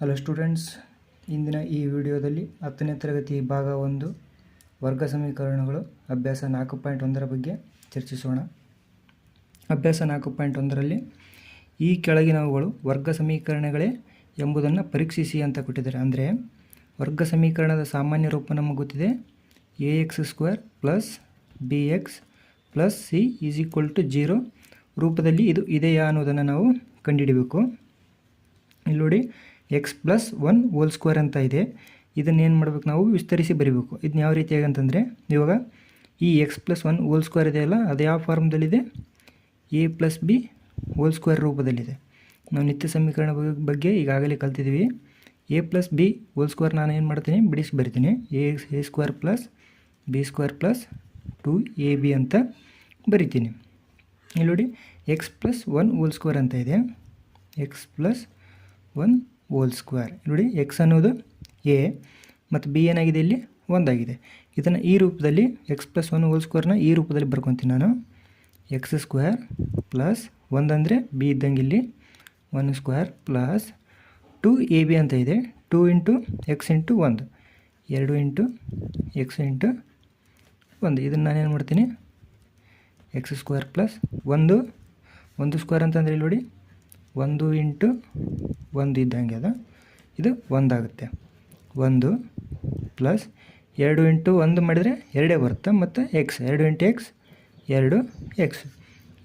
Hello students ಇಂದಿನ ಈ ವಿಡಿಯೋದಲ್ಲಿ ಹತ್ತನೇ ತರಗತಿ ಭಾಗ ಒಂದು, ವರ್ಗ ಸಮೀಕರಣಗಳು, ಅಭ್ಯಾಸ ನಾಲ್ಕು ಪಾಯಿಂಟ್ ಒಂದರ ಬಗ್ಗೆ ಚರ್ಚಿಸೋಣ. ಅಭ್ಯಾಸ ನಾಲ್ಕು ಪಾಯಿಂಟ್ ಒಂದರಲ್ಲಿ, ಈ ಕೆಳಗಿನವುಗಳು ವರ್ಗ ಸಮೀಕರಣಗಳೇ ಎಂಬುದನ್ನು ಪರೀಕ್ಷಿಸಿ ಅಂತ ಕೊಟ್ಟಿದ್ದಾರೆ. ಅಂದರೆ, ವರ್ಗ ಸಮೀಕರಣದ ಸಾಮಾನ್ಯ ರೂಪ ನಮಗೆ ಗೊತ್ತಿದೆ. A x square plus b x plus c is equal to zero ರೂಪದಲ್ಲಿ ಇದು ಇದೆಯಾ ಅನ್ನೋದನ್ನು ನಾವು ಕಂಡುಹಿಡಬೇಕು. ಇಲ್ಲಿ ನೋಡಿ x plus one whole square ಅಂತ ಇದೆ. ಇದನ್ನು ಏನು ಮಾಡಬೇಕು ನಾವು? ವಿಸ್ತರಿಸಿ ಬರೀಬೇಕು. ಇದನ್ನ ಯಾವ ರೀತಿಯಾಗಿ ಅಂತಂದರೆ ಇವಾಗ ಈ x plus one whole square ಇದೆಯಲ್ಲ ಅದು ಯಾವ ಫಾರ್ಮ್ದಲ್ಲಿದೆ a plus b whole square ರೂಪದಲ್ಲಿದೆ. ನಾವು ನಿತ್ಯ ಸಮೀಕರಣ ಬಗ್ಗೆ- ಈಗಾಗಲೇ ಕಲ್ತಿದ್ದೀವಿ a plus b whole square ನಾನು ಏನು ಮಾಡ್ತೀನಿ? ಬಿಡಿಸಿ ಬರಿತೀನಿ. A a square plus b square plus two a b ಅಂತ ಬರಿತೀನಿ. ಇಲ್ಲಿ ನೋಡಿ x plus one whole square ಅಂತ ಇದೆ. X plus one whole square ನೋಡಿ ಎಕ್ಸ್ ಅನ್ನೋದು ಎ ಮತ್ತು ಬಿ ಏನಾಗಿದೆ ಇಲ್ಲಿ? ಒಂದಾಗಿದೆ. ಇದನ್ನು ಈ ರೂಪದಲ್ಲಿ ಎಕ್ಸ್ ಪ್ಲಸ್ ಒನ್ ಹೋಲ್ ಸ್ಕ್ವೇರ್ನ ಈ ರೂಪದಲ್ಲಿ ಬರ್ಕೊತೀನಿ ನಾನು. ಎಕ್ಸ್ ಸ್ಕ್ವೇರ್ ಪ್ಲಸ್ ಒಂದಂದರೆ ಬಿ ಇದ್ದಂಗೆ ಇಲ್ಲಿ one square plus two a b ಅಂತ ಇದೆ. ಟೂ ಇಂಟು ಎಕ್ಸ್ ಇಂಟು ಒಂದು. ಎರಡು ಇಂಟು ಎಕ್ಸ್ ಇಂಟು ಒಂದು. ಇದನ್ನು ನಾನೇನು ಮಾಡ್ತೀನಿ? ಎಕ್ಸ್ ಸ್ಕ್ವೇರ್ ಪ್ಲಸ್ ಒಂದು. ಒಂದು ಸ್ಕ್ವೇರ್ ಅಂತಂದರೆ ಇಲ್ಲಿ ನೋಡಿ. ಒಂದು ಇಂಟು ಒಂದು ಇದ್ದಂಗೆ ಅದು. ಇದು ಒಂದಾಗುತ್ತೆ. ಒಂದು ಪ್ಲಸ್ ಎರಡು ಇಂಟು ಒಂದು ಮಾಡಿದರೆ ಎರಡೇ ಬರುತ್ತೆ. ಮತ್ತು ಎಕ್ಸ್ ಎರಡು ಇಂಟು ಎಕ್ಸ್ ಎರಡು ಎಕ್ಸ್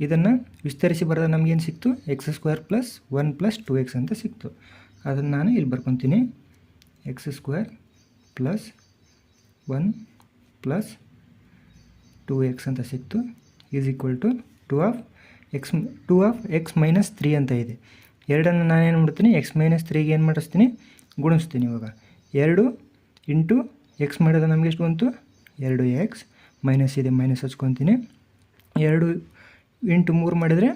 ಇದನ್ನು ವಿಸ್ತರಿಸಿ ಬರೆದ ನಮಗೇನು ಸಿಕ್ತು? X square plus one plus two x ಅಂತ ಸಿಕ್ತು. ಅದನ್ನು ನಾನು ಇಲ್ಲಿ ಬರ್ಕೊತೀನಿ. X square plus one plus two x ಅಂತ ಸಿಕ್ತು. Is equal to two of x two of x minus three ಅಂತ ಇದೆ. ಎರಡನ್ನು ನಾನೇನು ಮಾಡ್ತೀನಿ? ಎಕ್ಸ್ ಮೈನಸ್ ತ್ರೀಗೆ ಏನು ಮಾಡಿಸ್ತೀನಿ? ಗುಣಿಸ್ತೀನಿ ಇವಾಗ. ಎರಡು ಇಂಟು ಎಕ್ಸ್ ಮಾಡಿದ್ರೆ ನಮಗೆ ಎಷ್ಟು ಬಂತು? ಎರಡು ಎಕ್ಸ್ ಮೈನಸ್ ಇದೆ ಮೈನಸ್ ಹಚ್ಕೊತೀನಿ. ಎರಡು ಇಂಟು ಮೂರು ಮಾಡಿದರೆ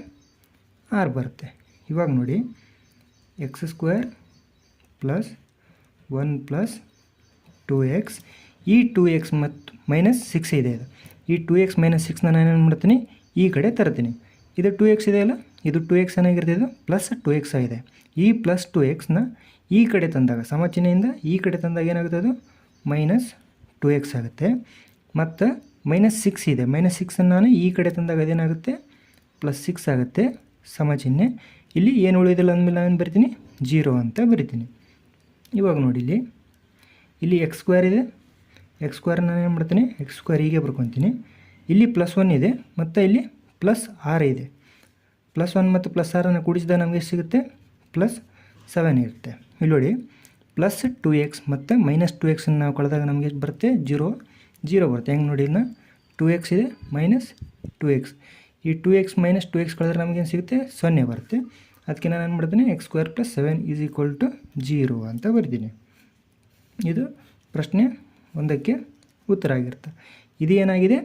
ಆರು ಬರುತ್ತೆ. ಇವಾಗ ನೋಡಿ x square plus one plus two x ಈ ಟೂ ಎಕ್ಸ್ ಮತ್ತು ಮೈನಸ್ ಸಿಕ್ಸ್ ಇದೆ. ಇದು ಈ ಟೂ ಎಕ್ಸ್ ಮೈನಸ್ ಸಿಕ್ಸ್ನ ನಾನು ಏನು ಮಾಡ್ತೀನಿ? ಈ ಕಡೆ ತರ್ತೀನಿ. ಇದು ಟು ಎಕ್ಸ್ ಇದೆಯಲ್ಲ ಇದು ಟು ಎಕ್ಸ್ ಏನಾಗಿರುತ್ತೆ ಇದು? ಪ್ಲಸ್ ಟು ಎಕ್ಸ್ ಆಗಿದೆ. ಈ ಪ್ಲಸ್ ಟು ಎಕ್ಸ್ನ ಈ ಕಡೆ ತಂದಾಗ, ಸಮಚಿಹ್ನೆಯಿಂದ ಈ ಕಡೆ ತಂದಾಗ ಏನಾಗುತ್ತೆ ಅದು? ಮೈನಸ್ ಟು ಎಕ್ಸ್ ಆಗುತ್ತೆ. ಮತ್ತು ಮೈನಸ್ ಸಿಕ್ಸ್ ಇದೆ. ಮೈನಸ್ ಸಿಕ್ಸನ್ನು ನಾನು ಈ ಕಡೆ ತಂದಾಗ ಅದೇನಾಗುತ್ತೆ? ಪ್ಲಸ್ ಸಿಕ್ಸ್ ಆಗುತ್ತೆ. ಸಮಚಿಹ್ನೆ. ಇಲ್ಲಿ ಏನು ಉಳಿಯೋದಿಲ್ಲ ಅಂದಮೇಲೆ ನಾನು ಬರಿತೀನಿ? ಜೀರೋ ಅಂತ ಬರಿತೀನಿ. ಇವಾಗ ನೋಡಿ ಇಲ್ಲಿ. ಇಲ್ಲಿ ಎಕ್ಸ್ ಸ್ಕ್ವೇರ್ ಇದೆ. ಎಕ್ಸ್ ಸ್ಕ್ವೇರ್ ನಾನು ಏನು ಮಾಡ್ತೀನಿ? ಎಕ್ಸ್ ಸ್ಕ್ವೇರ್ ಹೀಗೆ ಬರ್ಕೊತೀನಿ. ಇಲ್ಲಿ ಪ್ಲಸ್ ಒನ್ ಇದೆ. ಮತ್ತು ಇಲ್ಲಿ ಪ್ಲಸ್ ಆರ್ ಇದೆ. ಪ್ಲಸ್ ಒನ್ ಮತ್ತು ಪ್ಲಸ್ ಆರನ್ನು ಕೂಡಿಸಿದಾಗ ನಮಗೆ ಸಿಗುತ್ತೆ? ಪ್ಲಸ್ ಸೆವೆನ್ ಇರುತ್ತೆ. ಇಲ್ಲಿ ನೋಡಿ, ಪ್ಲಸ್ ಟು ಎಕ್ಸ್ ಮತ್ತು ಮೈನಸ್ ಟು ಎಕ್ಸನ್ನು ನಾವು ಕಳೆದಾಗ ನಮಗೆ ಬರುತ್ತೆ? ಜೀರೋ ಜೀರೋ ಬರುತ್ತೆ. ಹೆಂಗೆ ನೋಡಿ ಇನ್ನು ಟು ಎಕ್ಸ್ ಇದೆ, ಮೈನಸ್ ಟು ಎಕ್ಸ್. ಈ two x minus two x ಕಳೆದ್ರೆ ನಮಗೇನು ಸಿಗುತ್ತೆ? ಸೊನ್ನೆ ಬರುತ್ತೆ. ಅದಕ್ಕೆ ನಾನು ಏನು ಮಾಡ್ತೀನಿ? X square plus seven is equal to zero ಅಂತ ಬರ್ತೀನಿ. ಇದು ಪ್ರಶ್ನೆ ಒಂದಕ್ಕೆ ಉತ್ತರ ಆಗಿರುತ್ತೆ. ಇದು ಏನಾಗಿದೆ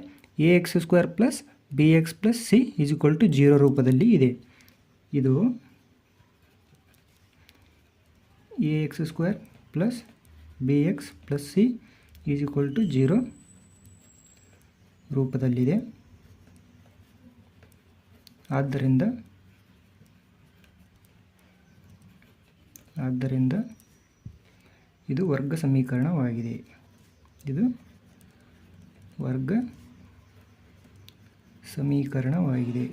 a x square plus b x plus c is equal to zero ರೂಪದಲ್ಲಿ ಇದೆ. ಇದು a x square plus b x plus c is equal to zero ರೂಪದಲ್ಲಿದೆ. ಆದ್ದರಿಂದ ಆದ್ದರಿಂದ ಇದು ವರ್ಗ ಸಮೀಕರಣವಾಗಿದೆ. ಇದು ವರ್ಗ ಸಮೀಕರಣವಾಗಿದೆ.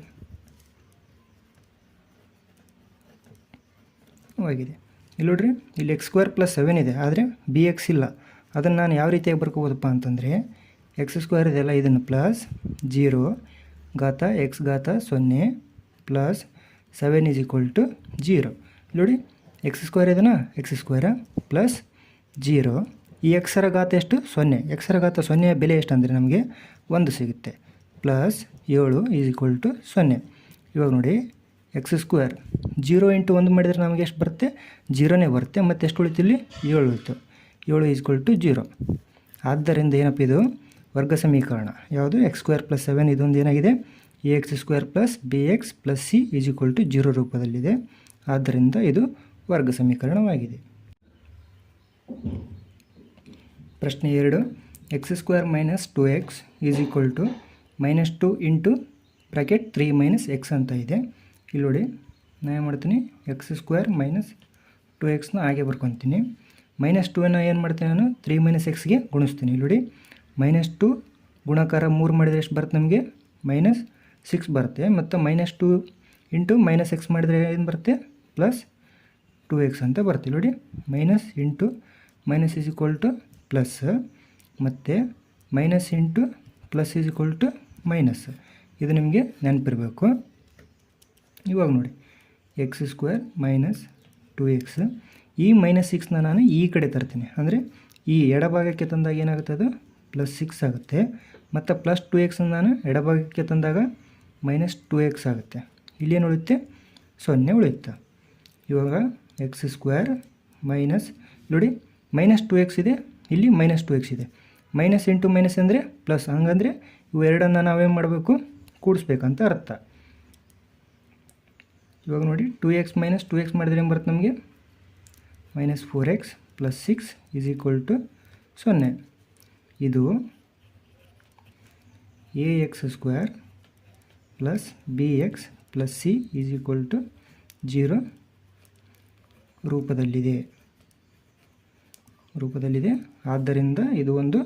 ಆಗಿದೆ. ಇಲ್ಲಿ ನೋಡ್ರಿ, ಇಲ್ಲಿ ಎಕ್ಸ್ ಸ್ಕ್ವೇರ್ ಪ್ಲಸ್ ಸೆವೆನ್ ಇದೆ, ಆದರೆ ಬಿ ಎಕ್ಸ್ ಇಲ್ಲ. ಅದನ್ನು ನಾನು ಯಾವ ರೀತಿಯಾಗಿ ಬರ್ಕೋಬೋದಪ್ಪ ಅಂತಂದರೆ ಎಕ್ಸ್ ಸ್ಕ್ವೇರ್ ಇದೆಲ್ಲ ಇದನ್ನು ಪ್ಲಸ್ ಜೀರೋ ಘಾತ ಎಕ್ಸ್ ಘಾತ ಸೊನ್ನೆ plus seven is equal to zero ನೋಡಿ ಎಕ್ಸ್ ಸ್ಕ್ವೇರ್ ಇದೆನಾ ಎಕ್ಸ್ ಸ್ಕ್ವೇರ ಪ್ಲಸ್ ಜೀರೋ ಈ ಎಕ್ಸರ ಘಾತ ಎಷ್ಟು? ಸೊನ್ನೆ. ಎಕ್ಸರ ಘಾತ ಸೊನ್ನೆಯ ಬೆಲೆ ಎಷ್ಟು ಅಂದರೆ ನಮಗೆ ಒಂದು ಸಿಗುತ್ತೆ. ಪ್ಲಸ್ ಏಳು ಈಸ್ ಈಕ್ವಲ್ ಟು ಸೊನ್ನೆ. ಇವಾಗ ನೋಡಿ ಎಕ್ಸ್ ಸ್ಕ್ವೇರ್ ಜೀರೋ ಇಂಟು ಒಂದು ಮಾಡಿದರೆ ನಮಗೆ ಎಷ್ಟು ಬರುತ್ತೆ? ಜೀರೋನೇ ಬರುತ್ತೆ, ಮತ್ತು ಎಷ್ಟು ಉಳಿತು ಇಲ್ಲಿ? ಏಳು ಉಳಿತು. ಏಳು ಈಸ್ಕ್ವಲ್ ಟು ಜೀರೋ ಆದ್ದರಿಂದ ಏನಪ್ಪ ಇದು? ವರ್ಗ ಸಮೀಕರಣ. ಯಾವುದು? ಎಕ್ಸ್ ಸ್ಕ್ವೇರ್ ಪ್ಲಸ್ ಸೆವೆನ್ ಇದೊಂದು ಏನಾಗಿದೆ? A x square plus b x plus c is equal to zero ರೂಪದಲ್ಲಿದೆ. ಆದ್ದರಿಂದ ಇದು ವರ್ಗ ಸಮೀಕರಣವಾಗಿದೆ. ಪ್ರಶ್ನೆ ಎರಡು. X square minus two x is equal to minus two into bracket three minus x ಅಂತ ಇದೆ. ಇಲ್ಲಿ ನೋಡಿ ನಾನು ಏನು ಮಾಡ್ತೀನಿ? ಎಕ್ಸ್ ಸ್ಕ್ವೇರ್ ಮೈನಸ್ ಟು ಎಕ್ಸ್ನ ಹಾಗೆ ಬರ್ಕೊತೀನಿ. ಮೈನಸ್ ಟೂನ ಏನು ಮಾಡ್ತೀನಿ ನಾನು? ತ್ರೀ ಮೈನಸ್ ಎಕ್ಸ್ಗೆ ಗುಣಿಸ್ತೀನಿ. ಇಲ್ಲಿ ನೋಡಿ, ಮೈನಸ್ ಟು ಗುಣಾಕಾರ ಮೂರು ಮಾಡಿದರೆ ಎಷ್ಟು ಬರುತ್ತೆ ನಮಗೆ? ಮೈನಸ್ ಸಿಕ್ಸ್ ಬರುತ್ತೆ. ಮತ್ತು minus two into minus x ಮಾಡಿದರೆ ಏನು ಬರುತ್ತೆ? ಪ್ಲಸ್ ಟು ಎಕ್ಸ್ ಅಂತ ಬರ್ತೀವಿ ನೋಡಿ, minus into minus is equal to plus. ಮತ್ತು minus into plus is equal to minus. ಇದು ನಿಮಗೆ ನೆನಪಿರಬೇಕು. ಇವಾಗ ನೋಡಿ. X square minus two x ಈ ಮೈನಸ್ ಸಿಕ್ಸ್ನ ನಾನು ಈ ಕಡೆ ತರ್ತೀನಿ. ಅಂದರೆ ಈ ಎಡಭಾಗಕ್ಕೆ ತಂದಾಗ ಏನಾಗುತ್ತೆ ಅದು? ಪ್ಲಸ್ ಸಿಕ್ಸ್ ಆಗುತ್ತೆ. ಮತ್ತು ಪ್ಲಸ್ ಟು ಎಕ್ಸ್ ನಾನು ಎಡಭಾಗಕ್ಕೆ ತಂದಾಗ ಮೈನಸ್ ಟು ಎಕ್ಸ್ ಆಗುತ್ತೆ. ಇಲ್ಲೇನು ಉಳಿಯುತ್ತೆ? ಸೊನ್ನೆ ಉಳಿಯುತ್ತೆ. ಇವಾಗ ಎಕ್ಸ್ ಸ್ಕ್ವೇರ್ ಮೈನಸ್ ನೋಡಿ ಮೈನಸ್ ಟು ಎಕ್ಸ್ ಇದೆ. ಇಲ್ಲಿ ಮೈನಸ್ ಟು ಎಕ್ಸ್ ಇದೆ. ಮೈನಸ್ ಇಂಟು ಮೈನಸ್ ಅಂದರೆ ಪ್ಲಸ್ ಹಂಗಂದರೆ ಇವು ಎರಡನ್ನು ನಾವೇನು ಮಾಡಬೇಕು, ಕೂಡಿಸ್ಬೇಕಂತ ಅರ್ಥ. ಇವಾಗ ನೋಡಿ two x minus two x ಮಾಡಿದ್ರೆ ಏನು ಬರುತ್ತೆ ನಮಗೆ? Minus four x plus six is equal to ಸೊನ್ನೆ. ಇದು a x square plus b x plus c is equal to zero ರೂಪದಲ್ಲಿದೆ. ರೂಪದಲ್ಲಿದೆ. ಆದ್ದರಿಂದ ಇದು ಒಂದು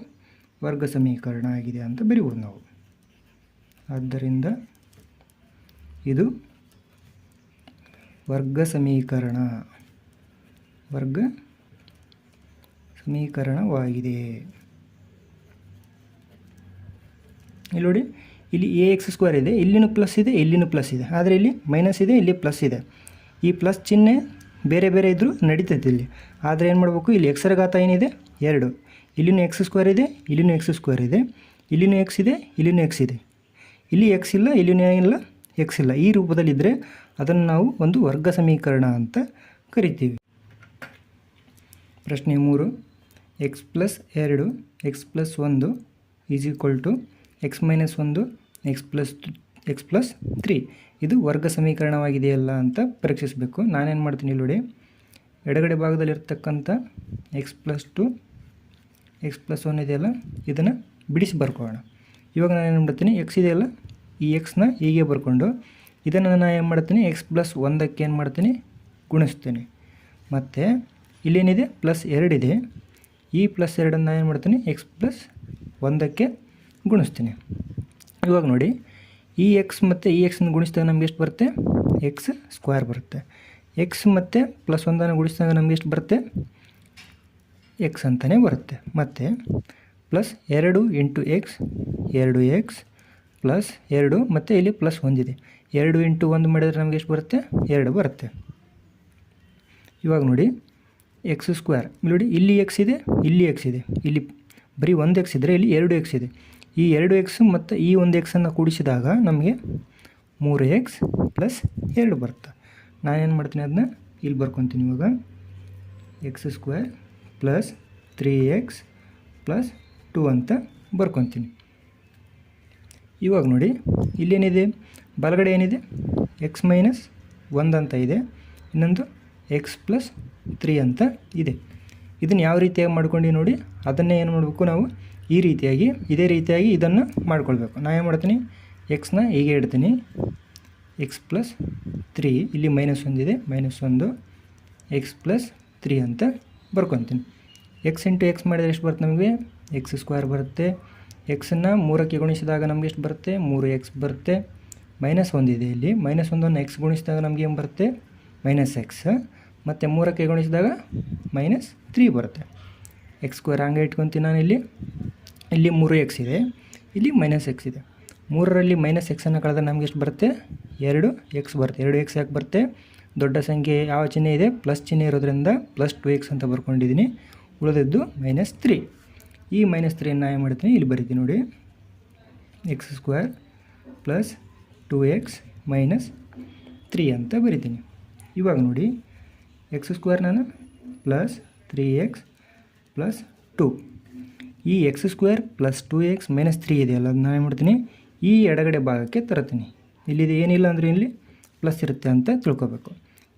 ವರ್ಗ ಸಮೀಕರಣ ಆಗಿದೆ ಅಂತ ಬರೀಬೋದು ನಾವು. ಆದ್ದರಿಂದ ಇದು ವರ್ಗ ಸಮೀಕರಣ, ವರ್ಗ ಸಮೀಕರಣವಾಗಿದೆ. ಇಲ್ಲಿ ನೋಡಿ, ಇಲ್ಲಿ ಎ ಎಕ್ಸ್ ಸ್ಕ್ವೇರ್ ಇದೆ, ಇಲ್ಲಿನೂ ಪ್ಲಸ್ ಇದೆ, ಇಲ್ಲಿನೂ ಪ್ಲಸ್ ಇದೆ. ಆದರೆ ಇಲ್ಲಿ ಮೈನಸ್ ಇದೆ, ಇಲ್ಲಿ ಪ್ಲಸ್ ಇದೆ. ಈ ಪ್ಲಸ್ ಚಿಹ್ನೆ ಬೇರೆ ಬೇರೆ ಇದ್ದರೂ ನಡೀತೈತೆ ಇಲ್ಲಿ. ಆದರೆ ಏನು ಮಾಡಬೇಕು? ಇಲ್ಲಿ ಎಕ್ಸರ ಘಾತ ಏನಿದೆ? ಎರಡು. ಇಲ್ಲಿನೂ ಎಕ್ಸ್ ಸ್ಕ್ವೇರ್ ಇದೆ, ಇಲ್ಲಿನೂ ಎಕ್ಸ್ ಸ್ಕ್ವೇರ್ ಇದೆ, ಇಲ್ಲಿನೂ ಎಕ್ಸ್ ಇದೆ, ಇಲ್ಲಿನೂ ಎಕ್ಸ್ ಇದೆ. ಇಲ್ಲಿ ಎಕ್ಸ್ ಇಲ್ಲ, ಇಲ್ಲಿನೂ ಇಲ್ಲ ಎಕ್ಸ್ ಇಲ್ಲ. ಈ ರೂಪದಲ್ಲಿದ್ದರೆ ಅದನ್ನು ನಾವು ಒಂದು ವರ್ಗ ಸಮೀಕರಣ ಅಂತ ಕರಿತೀವಿ. ಪ್ರಶ್ನೆ ಮೂರು ಎಕ್ಸ್ ಪ್ಲಸ್ ಎರಡು ಎಕ್ಸ್ ಪ್ಲಸ್ ಒಂದು is equal to x minus ಒಂದು x plus x plus three ಇದು ವರ್ಗ ಸಮೀಕರಣವಾಗಿದೆಯಲ್ಲ ಅಂತ ಪರೀಕ್ಷಿಸಬೇಕು. ನಾನೇನು ಮಾಡ್ತೀನಿ ಇಲ್ಲಿ ನೋಡಿ, ಎಡಗಡೆ ಭಾಗದಲ್ಲಿರ್ತಕ್ಕಂಥ x plus two x plus one ಇದೆಯಲ್ಲ ಇದನ್ನು ಬಿಡಿಸಿ ಬರ್ಕೊಳ್ಳೋಣ. ಇವಾಗ ನಾನು ಏನು ಮಾಡ್ತೀನಿ? ಎಕ್ಸ್ ಇದೆಯಲ್ಲ ಈ ಎಕ್ಸ್ನ ಹೀಗೆ ಬರ್ಕೊಂಡು ಇದನ್ನು ನಾನು ಏನು ಮಾಡ್ತೀನಿ? ಎಕ್ಸ್ ಪ್ಲಸ್ ಒಂದಕ್ಕೆ ಏನು ಮಾಡ್ತೀನಿ? ಗುಣಿಸ್ತೀನಿ. ಮತ್ತು ಇಲ್ಲೇನಿದೆ? ಪ್ಲಸ್ ಎರಡಿದೆ ಈ ಪ್ಲಸ್ ಎರಡನ್ನು ಏನು ಮಾಡ್ತೀನಿ? ಎಕ್ಸ್ ಪ್ಲಸ್ ಒಂದಕ್ಕೆ ಗುಣಿಸ್ತೀನಿ. ಇವಾಗ ನೋಡಿ. ಈ ಎಕ್ಸ್ ಮತ್ತು ಈ ಎಕ್ಸನ್ನು ಗುಣಿಸಿದಾಗ ನಮ್ಗೆ ಎಷ್ಟು ಬರುತ್ತೆ? ಎಕ್ಸ್ ಸ್ಕ್ವೇರ್ ಬರುತ್ತೆ. ಎಕ್ಸ್ ಮತ್ತು ಪ್ಲಸ್ ಒಂದನ್ನು ಗುಣಿಸಿದಾಗ ನಮ್ಗೆ ಎಷ್ಟು ಬರುತ್ತೆ? ಎಕ್ಸ್ ಅಂತಲೇ ಬರುತ್ತೆ. ಮತ್ತು ಪ್ಲಸ್ ಎರಡು ಇಂಟು ಎಕ್ಸ್ ಎರಡು ಎಕ್ಸ್ ಪ್ಲಸ್ ಎರಡು, ಮತ್ತು ಇಲ್ಲಿ ಪ್ಲಸ್ ಒಂದಿದೆ ಎರಡು ಇಂಟು ಒಂದು ಮಾಡಿದರೆ ನಮಗೆ ಎಷ್ಟು ಬರುತ್ತೆ? ಎರಡು ಬರುತ್ತೆ. ಇವಾಗ ನೋಡಿ ಎಕ್ಸ್ ಸ್ಕ್ವೇರ್ ನೋಡಿ, ಇಲ್ಲಿ ಎಕ್ಸ್ ಇದೆ, ಇಲ್ಲಿ ಎಕ್ಸ್ ಇದೆ. ಇಲ್ಲಿ ಬರೀ ಒಂದು ಎಕ್ಸ್ ಇದ್ದರೆ ಇಲ್ಲಿ ಎರಡು ಎಕ್ಸ್ ಇದೆ. ಈ ಎರಡು ಎಕ್ಸ್ ಮತ್ತು ಈ ಒಂದು ಎಕ್ಸನ್ನು ಕೂಡಿಸಿದಾಗ ನಮಗೆ ಮೂರು ಎಕ್ಸ್ ಪ್ಲಸ್ ಎರಡು ಬರುತ್ತೆ. ನಾನೇನು ಮಾಡ್ತೀನಿ ಅದನ್ನ? ಇಲ್ಲಿ ಬರ್ಕೊತೀನಿ ಇವಾಗ. X square plus three x plus two ಅಂತ ಬರ್ಕೊತೀನಿ. ಇವಾಗ ನೋಡಿ, ಇಲ್ಲೇನಿದೆ? ಬಲಗಡೆ ಏನಿದೆ? ಎಕ್ಸ್ ಮೈನಸ್ ಒಂದು ಅಂತ ಇದೆ. ಇನ್ನೊಂದು ಎಕ್ಸ್ ಪ್ಲಸ್ ತ್ರೀ ಅಂತ ಇದೆ. ಇದನ್ನು ಯಾವ ರೀತಿಯಾಗಿ ಮಾಡ್ಕೊಂಡು ನೋಡಿ, ಅದನ್ನೇ ಏನು ಮಾಡಬೇಕು ನಾವು? ಈ ರೀತಿಯಾಗಿ, ಇದೇ ರೀತಿಯಾಗಿ ಇದನ್ನು ಮಾಡ್ಕೊಳ್ಬೇಕು. ನಾನು ಏನು ಮಾಡ್ತೀನಿ? ಎಕ್ಸ್ನ ಹೀಗೆ ಇಡ್ತೀನಿ. ಎಕ್ಸ್ ಪ್ಲಸ್ ತ್ರೀ, ಇಲ್ಲಿ ಮೈನಸ್ ಒಂದಿದೆ. ಮೈನಸ್ ಒಂದು ಎಕ್ಸ್ ಪ್ಲಸ್ ತ್ರೀ ಅಂತ ಬರ್ಕೊತೀನಿ. ಎಕ್ಸ್ ಇಂಟು ಎಕ್ಸ್ ಮಾಡಿದರೆ ಎಷ್ಟು ಬರುತ್ತೆ ನಮಗೆ? ಎಕ್ಸ್ ಸ್ಕ್ವೇರ್ ಬರುತ್ತೆ. ಎಕ್ಸನ್ನು ಮೂರಕ್ಕೆ ಗುಣಿಸಿದಾಗ ನಮಗೆ ಎಷ್ಟು ಬರುತ್ತೆ? ಮೂರು ಎಕ್ಸ್ ಬರುತ್ತೆ. ಮೈನಸ್ ಒಂದಿದೆ ಇಲ್ಲಿ. ಮೈನಸ್ ಒಂದನ್ನು ಎಕ್ಸ್ ಗುಣಿಸಿದಾಗ ನಮಗೆ ಏನು ಬರುತ್ತೆ? ಮೈನಸ್ ಎಕ್ಸ್ ಮತ್ತು ಮೂರಕ್ಕೆ ಗುಣಿಸಿದಾಗ ಮೈನಸ್ ತ್ರೀ ಬರುತ್ತೆ. ಎಕ್ಸ್ ಸ್ಕ್ವೇರ್ ಹಂಗೆ ಇಟ್ಕೊತೀನಿ ನಾನು ಇಲ್ಲಿ. ಇಲ್ಲಿ ಮೂರು ಎಕ್ಸ್ ಇದೆ. ಇಲ್ಲಿ ಮೈನಸ್ ಎಕ್ಸ್ ಇದೆ. ಮೂರರಲ್ಲಿ ಮೈನಸ್ ಎಕ್ಸನ್ನು ಕಳೆದ್ರೆ ನಮಗೆ ಎಷ್ಟು ಬರುತ್ತೆ? ಎರಡು ಎಕ್ಸ್ ಬರುತ್ತೆ. ಎರಡು ಎಕ್ಸ್ ಯಾಕೆ ಬರುತ್ತೆ? ದೊಡ್ಡ ಸಂಖ್ಯೆ ಯಾವ ಚಿಹ್ನೆ ಇದೆ? ಪ್ಲಸ್ ಚಿಹ್ನೆ ಇರೋದ್ರಿಂದ ಪ್ಲಸ್ ಟು ಎಕ್ಸ್ ಅಂತ ಬರ್ಕೊಂಡಿದ್ದೀನಿ. ಉಳಿದದ್ದು ಮೈನಸ್ ತ್ರೀ ಈ ಮೈನಸ್ ತ್ರೀಯನ್ನು ಏನು ಮಾಡ್ತೀನಿ ಇಲ್ಲಿ ಬರಿತೀನಿ ನೋಡಿ. X square plus two x minus three ಅಂತ ಬರಿತೀನಿ. ಇವಾಗ ನೋಡಿ. ಎಕ್ಸ್ ಸ್ಕ್ವೇರ್ ನಾನು plus three x plus two ಈ x square plus two x minus three ಇದೆಯಲ್ಲ ಅದನ್ನ ಏನು ಮಾಡ್ತೀನಿ ಈ ಎಡಗಡೆ ಭಾಗಕ್ಕೆ ತರ್ತೀನಿ. ಇಲ್ಲಿದು ಏನಿಲ್ಲ ಅಂದರೆ ಇಲ್ಲಿ ಪ್ಲಸ್ ಇರುತ್ತೆ ಅಂತ ತಿಳ್ಕೊಬೇಕು.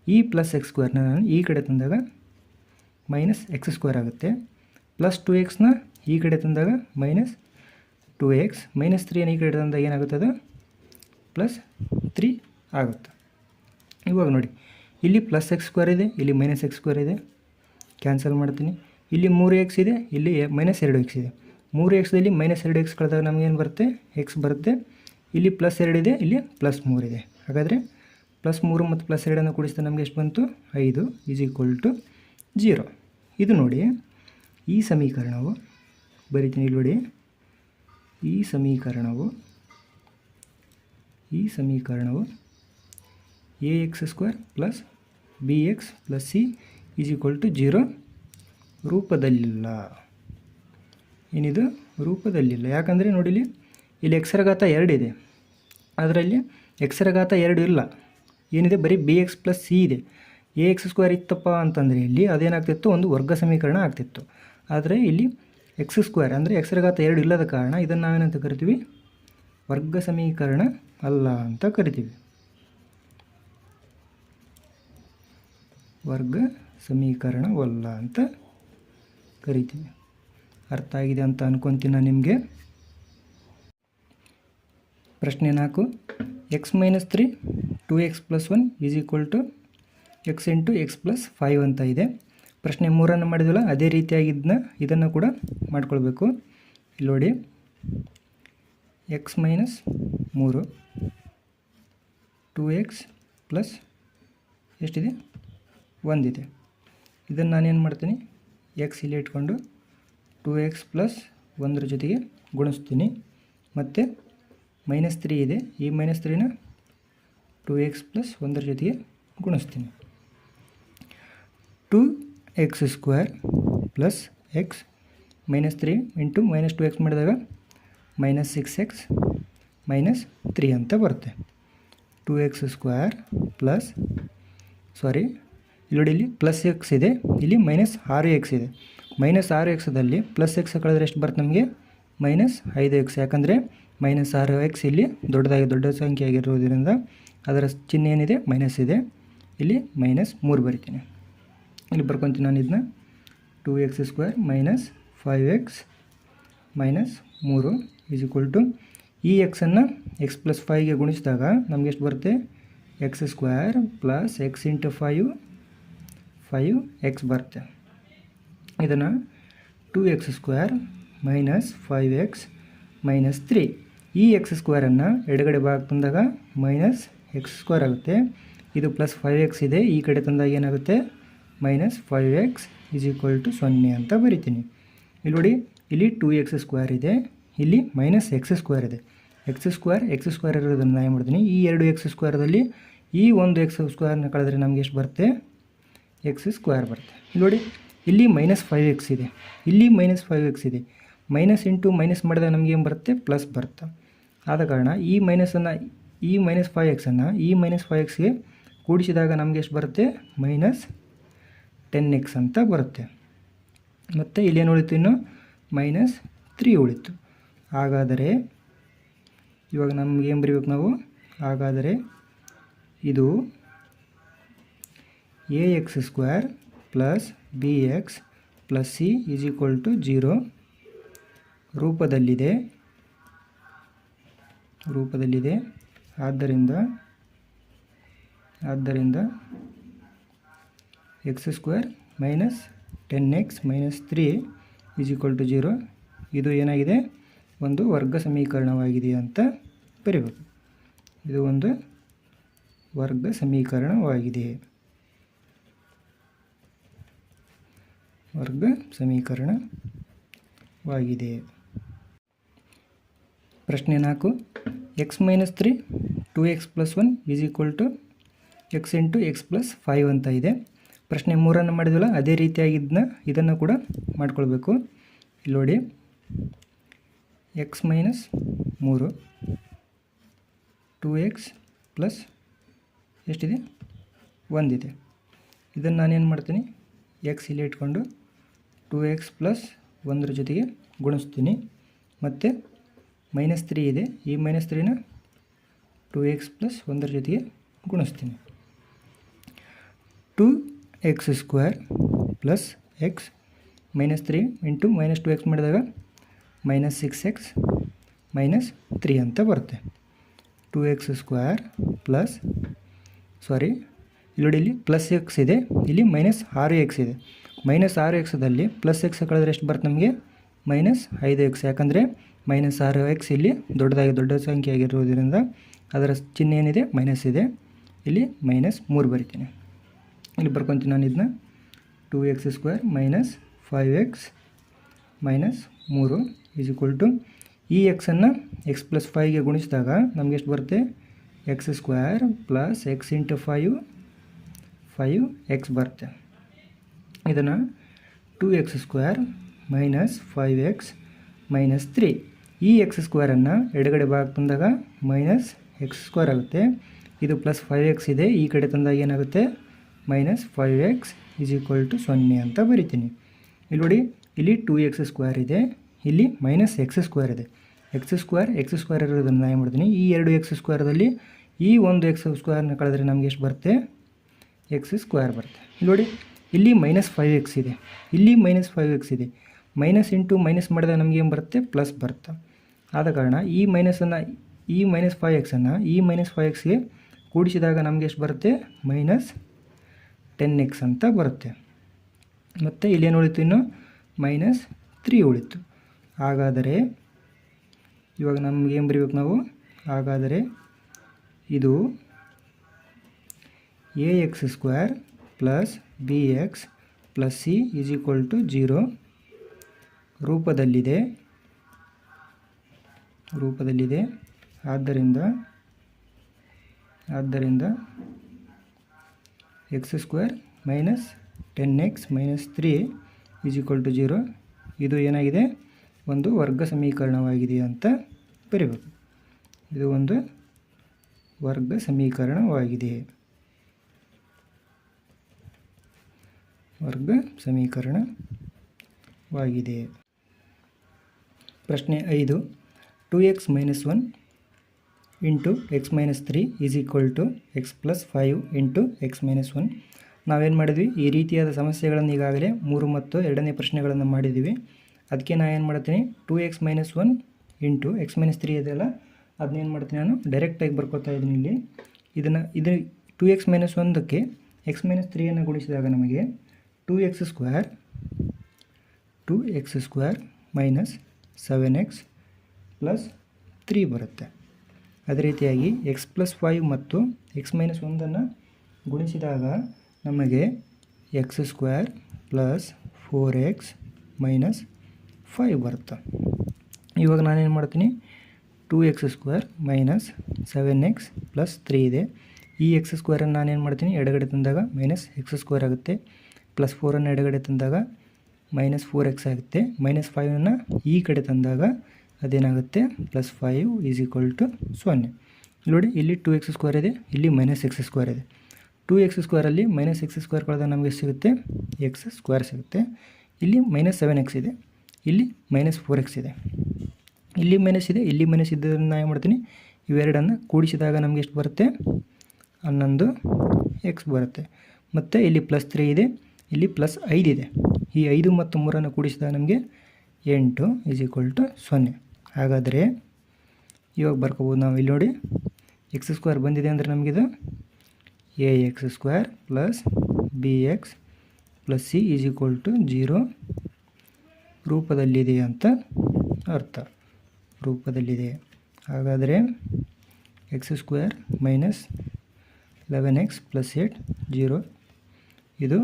ಈ ಪ್ಲಸ್ ಎಕ್ಸ್ ಸ್ಕ್ವೇರ್ನ ನಾನು ಈ ಕಡೆ ತಂದಾಗ ಮೈನಸ್ ಎಕ್ಸ್ ಸ್ಕ್ವೇರ್ ಆಗುತ್ತೆ. ಪ್ಲಸ್ ಟು ಎಕ್ಸ್ನ ಈ ಕಡೆ ತಂದಾಗ ಮೈನಸ್ ಟು ಎಕ್ಸ್ ಮೈನಸ್ ತ್ರೀನ ಈ ಕಡೆ ತಂದಾಗ ಏನಾಗುತ್ತೆ ಅದು? ಪ್ಲಸ್ ತ್ರೀ ಆಗುತ್ತೆ. ಇವಾಗ ನೋಡಿ, ಇಲ್ಲಿ ಪ್ಲಸ್ ಎಕ್ಸ್ ಸ್ಕ್ವೇರ್ ಇದೆ, ಇಲ್ಲಿ ಮೈನಸ್ ಎಕ್ಸ್ ಸ್ಕ್ವೇರ್ ಇದೆ. ಕ್ಯಾನ್ಸಲ್ ಮಾಡ್ತೀನಿ. ಇಲ್ಲಿ ಮೂರು ಎಕ್ಸ್ ಇದೆ, ಇಲ್ಲಿ ಮೈನಸ್ ಎರಡು ಎಕ್ಸ್ ಇದೆ. ಮೂರು ಎಕ್ಸ್ದಲ್ಲಿ ಮೈನಸ್ ಎರಡು ಎಕ್ಸ್ ಕಳೆದಾಗ ನಮಗೇನು ಬರುತ್ತೆ? ಎಕ್ಸ್ ಬರುತ್ತೆ. ಇಲ್ಲಿ ಪ್ಲಸ್ ಎರಡಿದೆ ಇಲ್ಲಿ ಪ್ಲಸ್ ಮೂರಿದೆ ಹಾಗಾದರೆ ಪ್ಲಸ್ ಮೂರು ಮತ್ತು ಪ್ಲಸ್ ಎರಡನ್ನು ಕೂಡಿಸಿದ ನಮಗೆ ಎಷ್ಟು ಬಂತು? ಐದು ಈಸ್ ಈಕ್ವಲ್ ಟು ಜೀರೋ. ಇದು ನೋಡಿ, ಈ ಸಮೀಕರಣವು, ಬರೀತೀನಿ ಇಲ್ಲಿ ನೋಡಿ, ಈ ಸಮೀಕರಣವು ಈ ಸಮೀಕರಣವು a x square plus b x plus c is equal to zero ರೂಪದಲ್ಲಿಲ್ಲ. ಏನಿದು? ರೂಪದಲ್ಲಿಲ್ಲ. ಯಾಕಂದರೆ ನೋಡಿಲಿ ಇಲ್ಲಿ ಎಕ್ಸರ ಘಾತ ಎರಡಿದೆ ಅದರಲ್ಲಿ ಎಕ್ಸರ ಘಾತ ಎರಡು ಇಲ್ಲ. ಏನಿದೆ? ಬರೀ ಬಿ ಎಕ್ಸ್ ಪ್ಲಸ್ ಸಿ ಇದೆ. ಎ ಎಕ್ಸ್ ಸ್ಕ್ವೇರ್ ಇತ್ತಪ್ಪ ಅಂತಂದರೆ ಇಲ್ಲಿ ಅದೇನಾಗ್ತಿತ್ತು? ಒಂದು ವರ್ಗ ಸಮೀಕರಣ ಆಗ್ತಿತ್ತು. ಆದರೆ ಇಲ್ಲಿ ಎಕ್ಸ್ ಸ್ಕ್ವೇರ್ ಅಂದರೆ ಎಕ್ಸರ ಘಾತ ಎರಡು ಇಲ್ಲದ ಕಾರಣ ಇದನ್ನು ನಾವೇನಂತ ಕರಿತೀವಿ? ವರ್ಗ ಸಮೀಕರಣ ಅಲ್ಲ ಅಂತ ಕರಿತೀವಿ. ವರ್ಗ ಸಮೀಕರಣವಲ್ಲ ಅಂತ ಕರಿತೀವಿ. ಅರ್ಥ ಆಗಿದೆ ಅಂತ ಅನ್ಕೊತೀನಿ ನಿಮಗೆ. ಪ್ರಶ್ನೆ ನಾಲ್ಕು. X minus three two x plus one is equal to x into x plus five ಅಂತ ಇದೆ. ಪ್ರಶ್ನೆ ಮೂರನ್ನು ಮಾಡಿದ್ವಲ್ಲ, ಅದೇ ರೀತಿಯಾಗಿದ್ದನ್ನ ಇದನ್ನು ಕೂಡ ಮಾಡ್ಕೊಳ್ಬೇಕು. ಇಲ್ಲಿ ನೋಡಿ ಎಕ್ಸ್ ಮೈನಸ್ ಮೂರು ಟೂ ಎಕ್ಸ್ ಪ್ಲಸ್ ಎಷ್ಟಿದೆ? ಒಂದಿದೆ. ಇದನ್ನು ನಾನೇನು ಮಾಡ್ತೀನಿ? ಎಕ್ಸ್ ಇಲ್ಲಿ ಇಟ್ಕೊಂಡು ಟೂ ಎಕ್ಸ್ ಪ್ಲಸ್ ಒಂದರ ಜೊತೆಗೆ ಗುಣಿಸ್ತೀನಿ. ಮತ್ತು ಮೈನಸ್ ತ್ರೀ ಇದೆ. ಈ ಮೈನಸ್ ತ್ರೀನ ಟೂ ಎಕ್ಸ್ ಪ್ಲಸ್ ಒಂದರ ಜೊತೆಗೆ ಗುಣಿಸ್ತೀನಿ. Two x square plus x minus three into minus two x ಮಾಡಿದಾಗ minus six x minus three ಅಂತ ಬರುತ್ತೆ. Two x square plus sorry ಇಲ್ಲಿ ನೋಡಿ ಇಲ್ಲಿ ಪ್ಲಸ್ ಎಕ್ಸ್ ಇದೆ. ಇಲ್ಲಿ ಮೈನಸ್ ಆರು ಎಕ್ಸ್ ಇದೆ. ಮೈನಸ್ ಆರು ಎಕ್ಸದಲ್ಲಿ ಪ್ಲಸ್ ಎಕ್ಸ್ ಕಳೆದ್ರೆ ಎಷ್ಟು ಬರುತ್ತೆ ನಮಗೆ? ಮೈನಸ್ ಐದು ಎಕ್ಸ್ ಯಾಕಂದರೆ ಮೈನಸ್ ಆರು ಎಕ್ಸ್ ಇಲ್ಲಿ ದೊಡ್ಡದಾಗಿ ದೊಡ್ಡ ಸಂಖ್ಯೆ ಆಗಿರೋದ್ರಿಂದ ಅದರ ಚಿಹ್ನೆ ಏನಿದೆ? ಮೈನಸ್ ಇದೆ. ಇಲ್ಲಿ ಮೈನಸ್ ಮೂರು ಬರಿತೀನಿ. ಇಲ್ಲಿ ಬರ್ಕೊತೀನಿ ನಾನು ಇದನ್ನ. Two x square minus five x minus ಮೂರು ಈಸ್ ಈಕ್ವಲ್ ಟು ಈ ಎಕ್ಸನ್ನು ಎಕ್ಸ್ ಪ್ಲಸ್ ಫೈವ್ಗೆ ಗುಣಿಸಿದಾಗ ನಮ್ಗೆ ಎಷ್ಟು ಬರುತ್ತೆ? X square plus x into five five x ಬರುತ್ತೆ. ಇದನ್ನು two x square minus five x minus three ಈ ಎಕ್ಸ್ ಸ್ಕ್ವೇರನ್ನು ಎಡಗಡೆ ಭಾಗ ತಂದಾಗ ಮೈನಸ್ ಎಕ್ಸ್ ಸ್ಕ್ವೇರ್ ಆಗುತ್ತೆ. ಇದು ಪ್ಲಸ್ ಫೈವ್ ಎಕ್ಸ್ ಇದೆ. ಈ ಕಡೆ ತಂದಾಗ ಏನಾಗುತ್ತೆ? Minus five x is equal to ಸೊನ್ನೆ ಅಂತ ಬರಿತೀನಿ. ಇಲ್ಲಿ ನೋಡಿ, ಇಲ್ಲಿ ಟೂ ಎಕ್ಸ್ ಸ್ಕ್ವೇರ್ ಇದೆ, ಇಲ್ಲಿ ಮೈನಸ್ ಎಕ್ಸ್ ಸ್ಕ್ವೇರ್ ಇದೆ. ಎಕ್ಸ್ ಸ್ಕ್ವೇರ್ ಎಕ್ಸ್ ಸ್ಕ್ವೇರ್ ಇರೋದನ್ನು ನಾನು ಏನು ಮಾಡ್ತೀನಿ, ಈ ಎರಡು ಎಕ್ಸ್ ಸ್ಕ್ವೇರ್ದಲ್ಲಿ ಈ ಒಂದು ಎಕ್ಸ್ ಸ್ಕ್ವೇರ್ನ ಕಳೆದ್ರೆ ನಮಗೆ ಎಷ್ಟು ಬರುತ್ತೆ? ಎಕ್ಸ್ ಸ್ಕ್ವೇರ್ ಬರುತ್ತೆ. ನೋಡಿ, ಇಲ್ಲಿ ಮೈನಸ್ ಫೈವ್ ಎಕ್ಸ್ ಇದೆ, ಇಲ್ಲಿ ಮೈನಸ್ ಫೈವ್ ಎಕ್ಸ್ ಇದೆ. ಮೈನಸ್ ಇಂಟು ಮೈನಸ್ ಮಾಡಿದಾಗ ನಮಗೆ ಏನು ಬರುತ್ತೆ? ಪ್ಲಸ್ ಬರುತ್ತೆ. ಆದ ಕಾರಣ ಈ ಮೈನಸನ್ನು ಈ ಮೈನಸ್ ಫೈವ್ ಎಕ್ಸನ್ನು ಈ ಮೈನಸ್ ಫೈವ್ ಎಕ್ಸ್ಗೆ ಕೂಡಿಸಿದಾಗ ನಮಗೆ ಎಷ್ಟು ಬರುತ್ತೆ? ಮೈನಸ್ ಟೆನ್ ಎಕ್ಸ್ ಅಂತ ಬರುತ್ತೆ. ಮತ್ತು ಇಲ್ಲೇನು ಉಳಿತು ಇನ್ನು? ಮೈನಸ್ ತ್ರೀ ಉಳಿತು. ಹಾಗಾದರೆ, ಇವಾಗ ನಮ್ಗೆ ಏನು ಬರೀಬೇಕು ನಾವು? ಹಾಗಾದರೆ, ಇದು a x square plus b x plus c is equal to zero ರೂಪದಲ್ಲಿದೆ. ರೂಪದಲ್ಲಿದೆ. ಆದ್ದರಿಂದ ಆದ್ದರಿಂದ x square minus ten x minus three is equal to zero ಇದು ಏನಾಗಿದೆ? ಒಂದು ವರ್ಗ ಸಮೀಕರಣವಾಗಿದೆ ಅಂತ ಬರೀಬೇಕು. ಇದು ಒಂದು ವರ್ಗ ಸಮೀಕರಣವಾಗಿದೆ. ವರ್ಗ ಸಮೀಕರಣವಾಗಿದೆ. ಪ್ರಶ್ನೆ ನಾಲ್ಕು. X minus three two x plus one is equal to x into x plus five ಅಂತ ಇದೆ. ಪ್ರಶ್ನೆ ಮೂರನ್ನು ಮಾಡಿದ್ವಲ್ಲ, ಅದೇ ರೀತಿಯಾಗಿ ಇದನ್ನ ಇದನ್ನು ಕೂಡ ಮಾಡ್ಕೊಳ್ಬೇಕು. ಇಲ್ಲಿ ನೋಡಿ ಎಕ್ಸ್ ಮೈನಸ್ ಮೂರು ಟೂ ಎಕ್ಸ್ ಪ್ಲಸ್ ಎಷ್ಟಿದೆ? ಒಂದಿದೆ. ಇದನ್ನು ನಾನೇನು ಮಾಡ್ತೀನಿ? ಎಕ್ಸ್ ಇಲ್ಲಿ ಇಟ್ಕೊಂಡು ಟೂ ಎಕ್ಸ್ ಪ್ಲಸ್ ಒಂದರ ಜೊತೆಗೆ ಗುಣಿಸ್ತೀನಿ. ಮತ್ತು ಮೈನಸ್ ತ್ರೀ ಇದೆ. ಈ ಮೈನಸ್ ತ್ರೀನ ಟೂ ಎಕ್ಸ್ ಪ್ಲಸ್ ಒಂದರ ಜೊತೆಗೆ ಗುಣಿಸ್ತೀನಿ. Two x square plus x minus three into minus two x ಮಾಡಿದಾಗ minus six x minus three ಅಂತ ಬರುತ್ತೆ. Two x square plus sorry ಇಲ್ಲಿ ಇಲ್ಲಿ ಪ್ಲಸ್ ಎಕ್ಸ್ ಇದೆ. ಇಲ್ಲಿ ಮೈನಸ್ ಆರು ಎಕ್ಸ್ ಇದೆ. ಮೈನಸ್ ಆರು ಎಕ್ಸದಲ್ಲಿ ಪ್ಲಸ್ ಎಕ್ಸ್ ಕಳೆದ್ರೆ ಎಷ್ಟು ಬರುತ್ತೆ ನಮಗೆ? ಮೈನಸ್ ಐದು ಎಕ್ಸ್ ಯಾಕಂದರೆ ಮೈನಸ್ ಆರು ಎಕ್ಸ್ ಇಲ್ಲಿ ದೊಡ್ಡದಾಗಿ ದೊಡ್ಡ ಸಂಖ್ಯೆ ಆಗಿರುವುದರಿಂದ ಅದರ ಚಿಹ್ನೆ ಏನಿದೆ? ಮೈನಸ್ ಇದೆ. ಇಲ್ಲಿ ಮೈನಸ್ ಮೂರು ಬರಿತೀನಿ. ಇಲ್ಲಿ ಬರ್ಕೊತೀನಿ ನಾನು ಇದನ್ನ. Two x square minus five x minus ಮೂರು ಈಸ್ ಈಕ್ವಲ್ ಟು ಈ ಎಕ್ಸನ್ನು ಎಕ್ಸ್ ಪ್ಲಸ್ ಫೈವ್ಗೆ ಗುಣಿಸಿದಾಗ ನಮ್ಗೆ ಎಷ್ಟು ಬರುತ್ತೆ? X square plus x into five five x ಬರುತ್ತೆ. ಇದನ್ನು two x square minus five x minus three ಈ ಎಕ್ಸ್ ಸ್ಕ್ವೇರನ್ನು ಎಡಗಡೆ ಭಾಗ ತಂದಾಗ ಮೈನಸ್ ಎಕ್ಸ್ ಸ್ಕ್ವೇರ್ ಆಗುತ್ತೆ. ಇದು ಪ್ಲಸ್ ಫೈವ್ ಎಕ್ಸ್ ಇದೆ. ಈ ಕಡೆ ತಂದಾಗ ಏನಾಗುತ್ತೆ? Minus five x is equal to ಸೊನ್ನೆ ಅಂತ ಬರಿತೀನಿ. ಇಲ್ಲಿ ನೋಡಿ, ಇಲ್ಲಿ ಟೂ ಎಕ್ಸ್ ಸ್ಕ್ವೇರ್ ಇದೆ, ಇಲ್ಲಿ ಮೈನಸ್ ಎಕ್ಸ್ ಸ್ಕ್ವೇರ್ ಇದೆ. ಎಕ್ಸ್ ಸ್ಕ್ವೇರ್ ಎಕ್ಸ್ ಸ್ಕ್ವೇರ್ ಇರೋದನ್ನು ನಾನು ಮಾಡ್ತೀನಿ ಈ ಎರಡು ಎಕ್ಸ್ ಸ್ಕ್ವೇರ್ದಲ್ಲಿ ಈ ಒಂದು ಎಕ್ಸ್ ಸ್ಕ್ವೇರ್ನ ಕಳೆದ್ರೆ ನಮಗೆ ಎಷ್ಟು ಬರುತ್ತೆ? ಎಕ್ಸ್ ಸ್ಕ್ವೇರ್ ಬರುತ್ತೆ. ಇಲ್ಲಿ ನೋಡಿ, ಇಲ್ಲಿ ಮೈನಸ್ ಫೈವ್ ಎಕ್ಸ್ ಇದೆ. ಇಲ್ಲಿ ಮೈನಸ್ ಫೈವ್ ಎಕ್ಸ್ ಇದೆ. ಮೈನಸ್ ಇಂಟು ಮೈನಸ್ ಮಾಡಿದಾಗ ನಮಗೆ ಏನು ಬರುತ್ತೆ? ಪ್ಲಸ್ ಬರುತ್ತೆ. ಆದ ಕಾರಣ ಈ ಮೈನಸನ್ನು ಈ ಮೈನಸ್ ಫೈವ್ ಎಕ್ಸನ್ನು ಈ ಮೈನಸ್ ಫೈವ್ ಎಕ್ಸ್ಗೆ ಕೂಡಿಸಿದಾಗ ನಮಗೆ ಎಷ್ಟು ಬರುತ್ತೆ? ಮೈನಸ್ ಟೆನ್ ಎಕ್ಸ್ ಅಂತ ಬರುತ್ತೆ. ಮತ್ತು ಇಲ್ಲೇನು ಉಳಿತು ಇನ್ನು? ಮೈನಸ್ ತ್ರೀ ಉಳಿತು. ಹಾಗಾದರೆ, ಇವಾಗ ನಮ್ಗೆ ಏನು ಬರೀಬೇಕು ನಾವು? ಹಾಗಾದರೆ, ಇದು a x squared plus b x plus c is equal to zero ರೂಪದಲ್ಲಿದೆ. ರೂಪದಲ್ಲಿದೆ. ಆದ್ದರಿಂದ ಆದ್ದರಿಂದ x squared minus ten x minus three is equal to zero. ಇದು ಏನಾಗಿದೆ? ಒಂದು ವರ್ಗ ಸಮೀಕರಣವಾಗಿದೆ ಅಂತ ಬರೀಬೇಕು. ಇದು ಒಂದು ವರ್ಗ ಸಮೀಕರಣವಾಗಿದೆ. ವರ್ಗ ಸಮೀಕರಣವಾಗಿದೆ. ಪ್ರಶ್ನೆ ಐದು. Two x minus one into x minus three is equal to x plus five into x minus one. ನಾವೇನು ಮಾಡಿದ್ವಿ? ಈ ರೀತಿಯಾದ ಸಮಸ್ಯೆಗಳನ್ನು ಈಗಾಗಲೇ ಮೂರು ಮತ್ತು ಎರಡನೇ ಪ್ರಶ್ನೆಗಳನ್ನು ಮಾಡಿದ್ದೀವಿ. ಅದಕ್ಕೆ ನಾನು ಏನು ಮಾಡ್ತೀನಿ? Two x minus one into x minus three ಇದೆಯಲ್ಲ ಅದನ್ನೇನು ಮಾಡ್ತೀನಿ ನಾನು? ಡೈರೆಕ್ಟಾಗಿ ಬರ್ಕೋತಾ ಇದ್ದೀನಿ ಇಲ್ಲಿ. ಇದನ್ನು, ಇದು ಟು ಎಕ್ಸ್ ಮೈನಸ್ ಒಂದಕ್ಕೆ ಎಕ್ಸ್ ಮೈನಸ್ ತ್ರೀಯನ್ನು ಗುಣಿಸಿದಾಗ ನಮಗೆ two x squared, two x squared minus seven x plus three ಬರುತ್ತೆ. ಅದೇ ರೀತಿಯಾಗಿ ಎಕ್ಸ್ ಪ್ಲಸ್ ಫೈವ್ ಮತ್ತು ಎಕ್ಸ್ ಮೈನಸ್ ಒಂದನ್ನು ಗುಣಿಸಿದಾಗ ನಮಗೆ x squared plus four x minus five ಬರುತ್ತೆ. ಇವಾಗ ನಾನೇನು ಮಾಡ್ತೀನಿ? Two x squared minus seven x plus three ಇದೆ. ಈ ಎಕ್ಸ್ ಸ್ಕ್ವೇರನ್ನು ನಾನೇನು ಮಾಡ್ತೀನಿ? ಎಡಗಡೆ ತಂದಾಗ ಮೈನಸ್ ಎಕ್ಸ್ ಸ್ಕ್ವೇರ್ ಆಗುತ್ತೆ. ಪ್ಲಸ್ ಫೋರನ್ನು ಎಡಗಡೆ ತಂದಾಗ ಮೈನಸ್ ಫೋರ್ ಎಕ್ಸ್ ಆಗುತ್ತೆ. ಮೈನಸ್ ಫೈವನ್ನು ಈ ಕಡೆ ತಂದಾಗ ಅದೇನಾಗುತ್ತೆ? Plus five is equal to ಸೊನ್ನೆ. ನೋಡಿ, ಇಲ್ಲಿ ಟು ಎಕ್ಸ್ ಸ್ಕ್ವೇರ್ ಇದೆ, ಇಲ್ಲಿ ಮೈನಸ್ ಎಕ್ಸ್ ಸ್ಕ್ವೇರ್ ಇದೆ. ಟೂ ಎಕ್ಸ್ ಸ್ಕ್ವೇರಲ್ಲಿ ಮೈನಸ್ ಎಕ್ಸ್ ಸ್ಕ್ವೇರ್ ಕಳೆದಾಗ ನಮಗೆ ಸಿಗುತ್ತೆ? ಎಕ್ಸ್ ಸ್ಕ್ವೇರ್ ಸಿಗುತ್ತೆ. ಇಲ್ಲಿ ಮೈನಸ್ ಸೆವೆನ್ ಎಕ್ಸ್ ಇದೆ, ಇಲ್ಲಿ ಮೈನಸ್ ಫೋರ್ ಎಕ್ಸ್ ಇದೆ. ಇಲ್ಲಿ ಮೈನಸ್ ಇದೆ, ಇಲ್ಲಿ ಮೈನಸ್ ಇದ್ದದನ್ನು ನಾನು ಏನು ಮಾಡ್ತೀನಿ? ಇವೆರಡನ್ನು ಕೂಡಿಸಿದಾಗ ನಮಗೆ ಎಷ್ಟು ಬರುತ್ತೆ? ಹನ್ನೊಂದು ಎಕ್ಸ್ ಬರುತ್ತೆ. ಮತ್ತು ಇಲ್ಲಿ ಪ್ಲಸ್ ತ್ರೀ ಇದೆ, ಇಲ್ಲಿ ಪ್ಲಸ್ ಐದು ಇದೆ. ಈ ಐದು ಮತ್ತು ಮೂರನ್ನು ಕೂಡಿಸಿದಾಗ ನಮಗೆ ಎಂಟು ಈಸ್ ಈಕ್ವಲ್ ಟು ಸೊನ್ನೆ. ಹಾಗಾದರೆ ಇವಾಗ ಬರ್ಕೋಬೋದು ನಾವು ಇಲ್ಲಿ ನೋಡಿ ಎಕ್ಸ್ ಸ್ಕ್ವೇರ್ ಬಂದಿದೆ ಅಂದರೆ ನಮಗಿದು a x squared plus b x plus c is equal to zero ರೂಪದಲ್ಲಿದೆ ಅಂತ ಅರ್ಥ. ರೂಪದಲ್ಲಿದೆ. ಹಾಗಾದರೆ x squared minus eleven x plus eight zero ಇದು